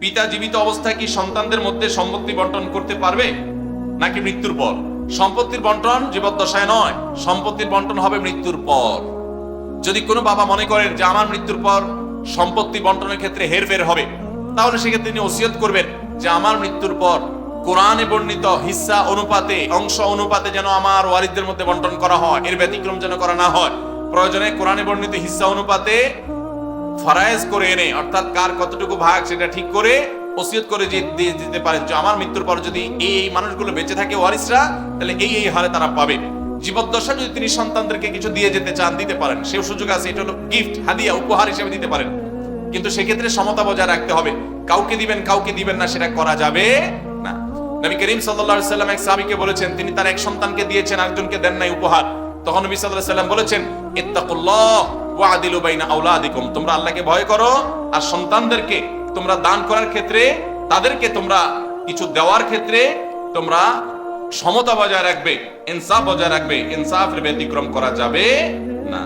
পিতা জীবিত অবস্থায় কি সন্তানদের মধ্যে সম্পত্তি বন্টন করতে পারবে? নাকি মৃত্যুর পর? সম্পত্তির বন্টন জীবদ্দশায় নয়, সম্পত্তির বন্টন হবে মৃত্যুর পর। যদি কোনো বাবা মনে করেন যে আমার মৃত্যুর পর সম্পত্তি বন্টনের ক্ষেত্রে হেরফের হবে, তাহলে সেক্ষেত্রে তিনি ওসিয়ত করবেন যে আমার মৃত্যুর পর কোরআনে বর্ণিত হিস্সা অনুপাতে, অংশ অনুপাতে যেন আমার ওয়ারিদদের মধ্যে বন্টন করা হয়, এর ব্যতিক্রম যেন করা না হয়। প্রয়োজনে কোরআনে বর্ণিত হিস্সা অনুপাতে ফরায়েজ করে এনে, অর্থাৎ কার কতটুকু ভাগ সেটা ঠিক করে ওসিয়ত করে দিতে পারেন। যে আমার মৃত্যুর পর যদি এই এই মানুষগুলো বেঁচে থাকে ওয়ারিসরা, তাহলে এই এই হারে তারা পাবে। জীবদ্দশা যদি তিনি সন্তানদেরকে কিছু দিয়ে যেতে চান, দিতে পারেন। সেও সুযোগ আছে, এটা হলো গিফট হাদিয়া, উপহার হিসেবে দিতে পারেন। কিন্তু সেক্ষেত্রে সমতা বজায় রাখতে হবে। কাউকে দিবেন কাউকে দিবেন না, সেটা করা যাবে না। নবী করিম আলাইহি সাল্লাম এক সাহাবীকে বলেছেন, তিনি তার এক সন্তানকে দিয়েছেন, আরেকজনকে দেন নাই উপহার। তখন নবী আলাইহি সাল্লাম বলেছেন, ইত্তাকুল্লাহ। ওয়াদিলু বাইনা আওলাদিকুম। তোমরা আল্লাহকে ভয় করো আর সন্তানদেরকে তোমরা দান করার ক্ষেত্রে, তাদেরকে তোমরা কিছু দেওয়ার ক্ষেত্রে তোমরা সমতা বজায় রাখবে, ইনসাফ বজায় রাখবে, ইনসাফের ব্যতিক্রম করা যাবে না।